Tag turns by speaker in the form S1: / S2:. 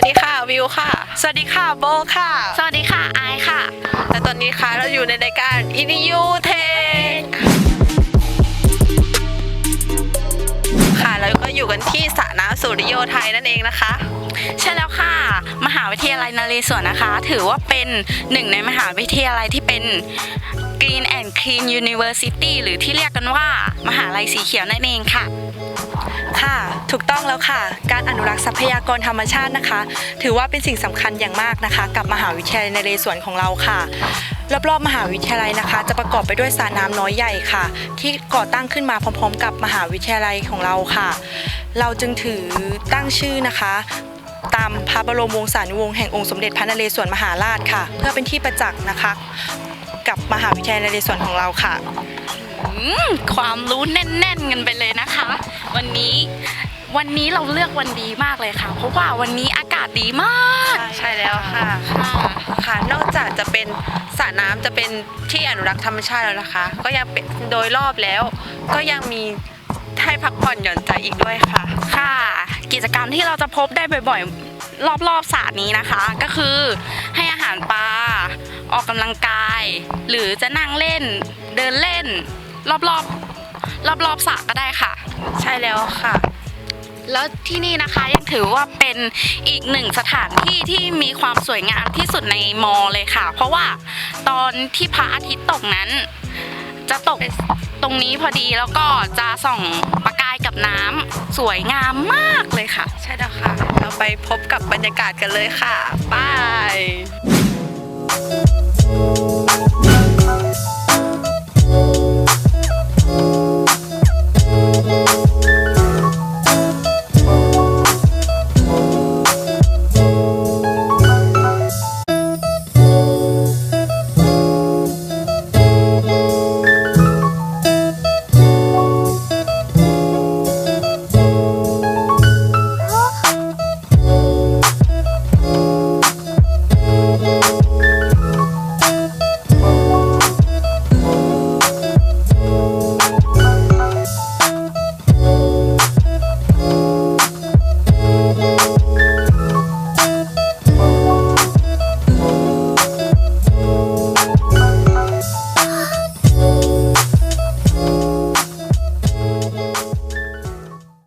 S1: วัสดีค่ะวิวค่ะ สวัสดีค่ะโบค่ะ
S2: สวัสดีค่ะไอายค่ะ
S1: และตอนนี้ค่ะเราอยู่ในรายการ i n u t e c h ค่ะแล้วก็อยู่กันที่สระน้ำสุริโยไทยนั่นเองนะคะ
S2: ใช่แล้วค่ะ มหาวิทยาลัยนเรศวรนะคะ ถือว่าเป็นหนึ่งในมหาวิทยาลัยที่เป็น Green and Clean University หรือที่เรียกกันว่า มหาลัยสีเขียวนั่นเองค่ะ
S3: ค่ะ ถูกต้องแล้วค่ะ การอนุรักษ์ทรัพยากรธรรมชาตินะคะ ถือว่าเป็นสิ่งสำคัญอย่างมากนะคะ กับมหาวิทยาลัยในเรศวรของเราค่ะรอบๆมหาวิทยาลัยนะคะ จะประกอบไปด้วยสระน้ำน้อยใหญ่ค่ะ ที่ก่อตั้งขึ้นมาพร้อม ๆ กับมหาวิทยาลัยของเราค่ะ เราจึงถือตั้งชื่อนะคะ ตามพระบรมวงศานุวงศ์แห่งองค์สมเด็จพระนเรศวรมหาราชค่ะ เพื่อเป็นที่ประจักษ์นะคะ กับมหาวิทยาลัยนเรศวรของเราค่ะ
S2: อืมความรู้แน่นๆกันไปเลยนะคะ วันนี้วันนี้เราเลือกวันดีมากเลยค่ะ เพราะว่าวันนี้อากาศดีมาก
S1: ใช่แล้วค่ะ
S2: ค่ะ
S1: ค่ะ นอกจากจะเป็นสระน้ำจะเป็นที่อนุรักษ์ธรรมชาติแล้วนะคะ ก็ยังเป็นโดยรอบแล้ว ก็ยังมีให้พักผ่อนหย่อนใจอีกด้วยค่ะ
S2: ค่ะ กิจกรรมที่เราจะพบได้บ่อยๆ รอบๆสระนี้นะคะ ก็คือให้อาหารปลา ออกกำลังกาย หรือจะนั่งเล่น เดินเล่น รอบๆรอบๆสระก็ได้ค่ะ
S1: ใช่แล้วค่ะ
S2: แล้วที่นี่นะคะยังถือว่าเป็นอีกหนึ่งสถานที่ที่มีความสวยงามที่สุดในมอเลยค่ะ เพราะว่าตอนที่พระอาทิตย์ตกนั้น จะตกตรงนี้พอดีแล้วก็จะส่องประกายกับน้ำสวยงามมากเลยค่ะ
S1: ใช่แล้วค่ะ เราไปพบกับบรรยากาศกันเลยค่ะ ไป